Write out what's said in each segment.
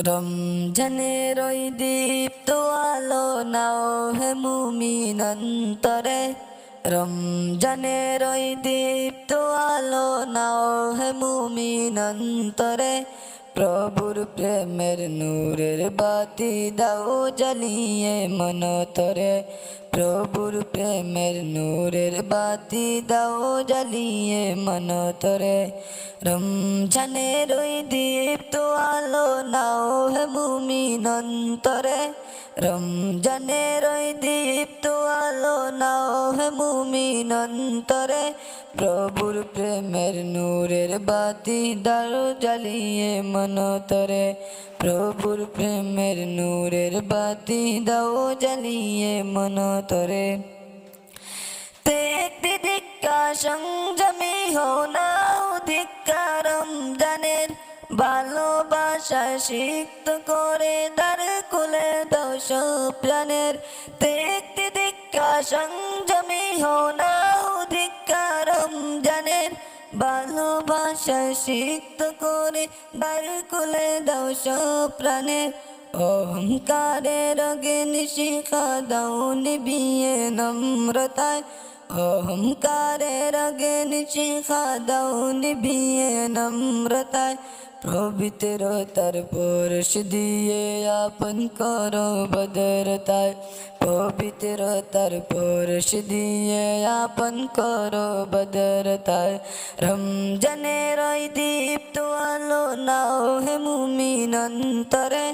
রমজানের ওই দীপ্ত আলো নাও হে মুমিনন্তরে রমজানের ওই দীপ্ত আলো নাও হে মুমিনন্তরে প্রভুর প্রেমের নূরের বাতি দাও জ্বালিয়ে মনতরে প্রভুর প্রেমের নূরের বাতি দাও জ্বালিয়ে মনতরে রমজানের ওই দীপ্ত আলো নাও হে মুমিনন্তরে রমজানের ওই দীপ্ত আলো নাও হে মুমিনন্তরে প্রভুর প্রেমের নূরের বাতি দারো জ্বালিয়ে মনতরে প্রভুর প্রেমের নূরের বাতি দাও জ্বালিয়ে মনতরে দেখতে দিক্কা সংযমী হও নাও ধিক্কারম জানের ভালোবাসা সিক্ত করে খুলে দাও সব প্রাণের। দেখতে দিক্কা সংযমী হও নাও ধিক্কারম জানের ভালোবাসা সিক্ত করে খুলে দাও সব প্রাণের। অহংকারের অগ্নি শিখা দাও নিবিয়ে নম্রতায়। অহংকারের অগ্নি শিখা দাও নিবিয়ে নম্রতায় পবিত্রতার পরশ দিয়ে আপন করো বদরতায় পবিত্রতার পরশ দিয়ে আপন করো বদরতায় রমজানের ওই দীপ্ত আলো নাও হে মুমিনন্তরে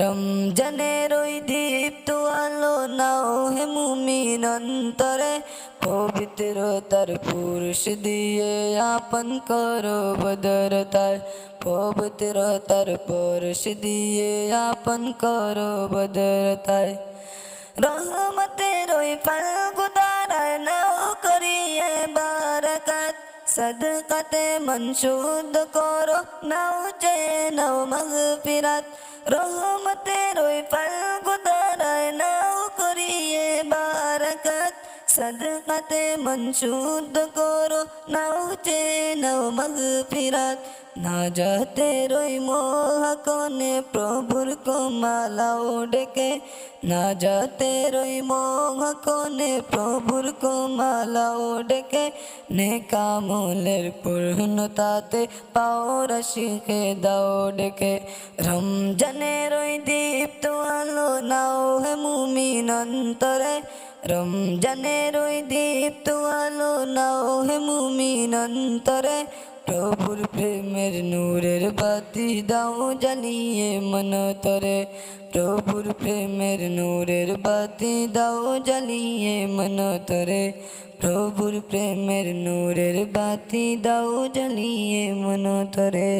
রমজানের ওই দীপ্ত আলো নাও হে মুমিনন্তরে পবিত্রতার পুরুষ দিয়ে আপন করো বদরতায় পবিত্রতার পুরুষ দিয়ে আপন করো বদরতায় রহমতের ওই ফাল্গুদারায় নাও করিয়ে বারাকাত সদকাতে মনসুদ করো নাও যে নাও মগফিরাত রহমতের ওই ফাল্গুদারায় সদকাতে মনসুদ করো নাও যে নাও মগফিরাত না যাতে রই মোহকনে প্রভুর কোমালাও ডেকে না যাতে রই মোহকনে প্রভুর কোমালাও ডেকে নে কামলের পূর্ণতাতে পাওর শিখে দাও ডেকে রমজানের ওই দীপ্ত আলো নাও হে মুমিনন্তরে রমজানের ওই দীপ্ত আলো নাও হে মুমিনন্তরে প্রভুর প্রেমের নূরের বাতি দাও জ্বালিয়ে মনতরে প্রভুর প্রেমের নূরের বাতি দাও জ্বালিয়ে মনতরে প্রভুর প্রেমের নূরের বাতি দাও জ্বালিয়ে মনতরে